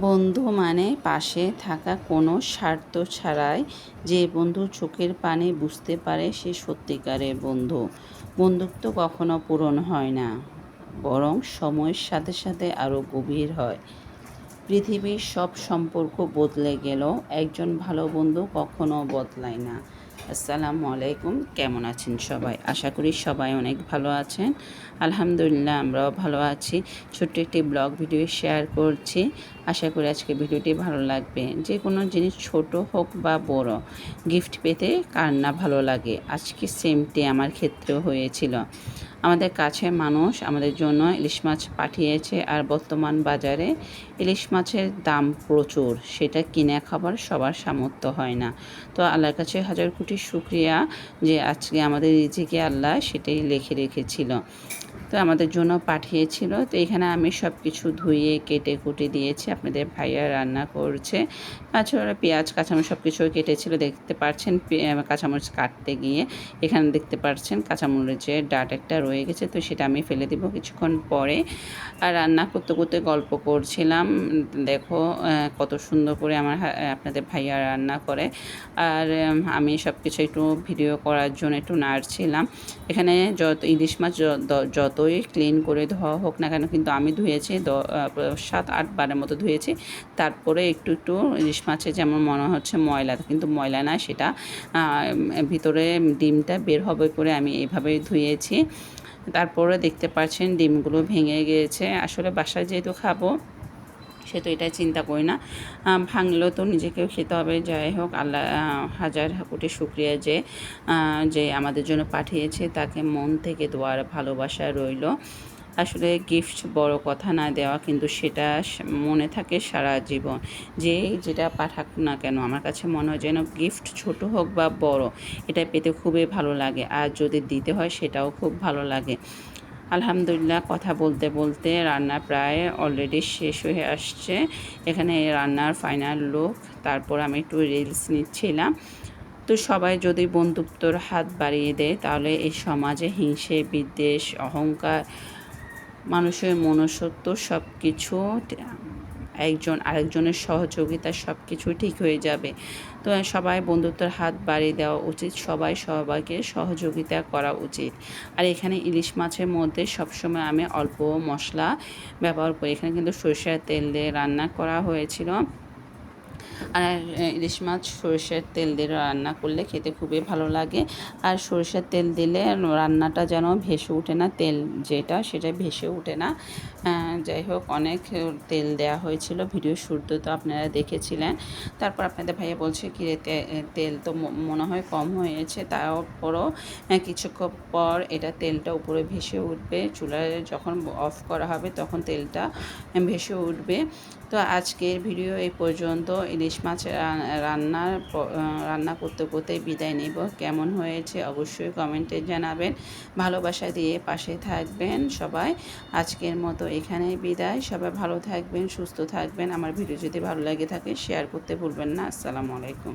বন্ধু মানে পাশে থাকা কোনো স্বার্থ ছাড়াই যে বন্ধু চোখের পানে বুঝতে পারে সে সত্যিকারের বন্ধু। বন্ধুত্ব কখনো পূরণ হয় না, বরং সময়ের সাথে সাথে আরও গভীর হয়। পৃথিবীর সব সম্পর্ক বদলে গেলেও একজন ভালো বন্ধু কখনো বদলায় না। আসসালামু আলাইকুম, কেমন আছেন সবাই? আশা করি সবাই অনেক ভালো আছেন। আলহামদুলিল্লাহ, আমরাও ভালো আছি। ছোট্ট একটি ব্লগ ভিডিও শেয়ার করছি। আশা করি আজকে ভিডিওটি ভালো লাগবে। যে কোনো জিনিস ছোট হোক বা বড় গিফট পেতে কার না ভালো লাগে? আজকে সেমটি আমার ক্ষেত্রেও হয়েছিল। আমাদের কাছে মানুষ আমাদের জন্য ইলিশ মাছ পাঠিয়েছে আর বর্তমান বাজারে ইলিশ মাছের দাম প্রচুর। সেটা কিনে খাবার সবার সামর্থ্য হয় না। তো আল্লাহর কাছে হাজার কোটি শুক্রিয়া যে আজকে আমাদের রিজিকে আল্লাহ সেটাই লেখে রেখেছিল। তো আমাদের জন্য পাঠিয়েছিল। তো এখানে আমি সব কিছু ধুয়ে, কেটে, কুটে দিয়েছি। আপনাদের ভাইয়া রান্না করছে। তাছাড়া পেঁয়াজ, কাঁচামরিচ সব কিছু কেটেছিল। দেখতে পাচ্ছেন কাঁচামরিচ কাটতে গিয়ে এখানে দেখতে পাচ্ছেন কাঁচামরিচের ডাট একটা রয়ে গেছে। তো সেটা আমি ফেলে দিব কিছুক্ষণ পরে। আর রান্না করতে করতে গল্প করছিলাম। দেখো কত সুন্দর করে আমার আপনাদের ভাইয়া রান্না করে। আর আমি সব কিছু একটু ভিডিও করার জন্য একটু নাড়ছিলাম। এখানে যত ইলিশ মাছ যত যতই ক্লিন করে ধোয়া হোক না কেন কিন্তু আমি ধুয়েছি সাত, আট বারের মতো ধুয়েছি। তারপরে একটু একটু ইলিশ মাছে যেমন মনে হচ্ছে ময়লা, কিন্তু ময়লা না সেটা ভিতরে ডিমটা বের হবে করে আমি এইভাবেই ধুয়েছি। তারপরে দেখতে পাচ্ছেন ডিমগুলো ভেঙে গিয়েছে। আসলে বাসায় যেহেতু খাব সে তো এটা চিন্তা করি না। ভাঙলেও তো নিজেকেও খেতে হবে। যাই হোক, আল্লাহ হাজার কোটি শুক্রিয়া যে যে আমাদের জন্য পাঠিয়েছে। তাকে মন থেকে দোয়ার ভালোবাসা রইল। আসলে গিফট বড় কথা না দেওয়া, কিন্তু সেটা মনে থাকে সারা জীবন। যে যেটা পাঠাক না কেন, আমার কাছে মনে হয় যেন গিফট ছোট হোক বা বড়, এটা পেতে খুবই ভালো লাগে। আর যদি দিতে হয়, সেটাও খুব ভালো লাগে। আলহামদুলিল্লাহ কথা বলতে বলতে রান্না প্রায় অলরেডি শেষ হয়ে আসছে। এখানে রান্নার ফাইনাল লুক তারপর আমি একটু রিলস নিচ্ছিলাম। তো সবাই যদি বন্ধুত্বর হাত বাড়িয়ে দেয়, তাহলে এই সমাজে হিংসে, বিদ্বেষ, অহংকার, মানুষের মনুষ্যত্ব সব কিছু একজন আরেকজনের সহযোগিতা সব কিছু ঠিক হয়ে যাবে। তো সবাই বন্ধুত্বের হাত বাড়িয়ে দেওয়া উচিত, সবাই সবাইকে সহযোগিতা করা উচিত। আর এখানে ইলিশ মাছের মধ্যে সবসময় আমি অল্প মশলা ব্যবহার করি। এখানে কিন্তু সরষের তেল দিয়ে রান্না করা হয়েছিল। আর ইলিশ মাছ, সরষের তেল দিয়ে রান্না করলে খেতে খুবই ভালো লাগে। আর সরষের তেল দিলে রান্নাটা যেন ভেসে ওঠে না, তেল যেটা সেটা ভেসে ওঠে না। যাই হোক, অনেক তেল দেওয়া হয়েছিল ভিডিও শুরুতে তো আপনারা দেখেছিলেন। তারপর আপনাদের ভাইয়া বলছে, কি তেল তো মনে হয় কম হয়েছে। তারপরও কিছুক্ষণ পর এটা তেলটা উপরে ভেসে উঠবে, চুলায় যখন অফ করা হবে তখন তেলটা ভেসে উঠবে। তো আজকের ভিডিও এই পর্যন্ত। ইলিশ মাছ রান্নার রান্না করতে করতে বিদায় নেব। কেমন হয়েছে অবশ্যই কমেন্টে জানাবেন। ভালোবাসা দিয়ে পাশে থাকবেন সবাই। আজকের মতো এখানে বিদায়। সবাই ভালো থাকবেন, সুস্থ থাকবেন। আমার ভিডিও যদি ভালো লাগে থাকে শেয়ার করতে ভুলবেন না। আসসালামু আলাইকুম।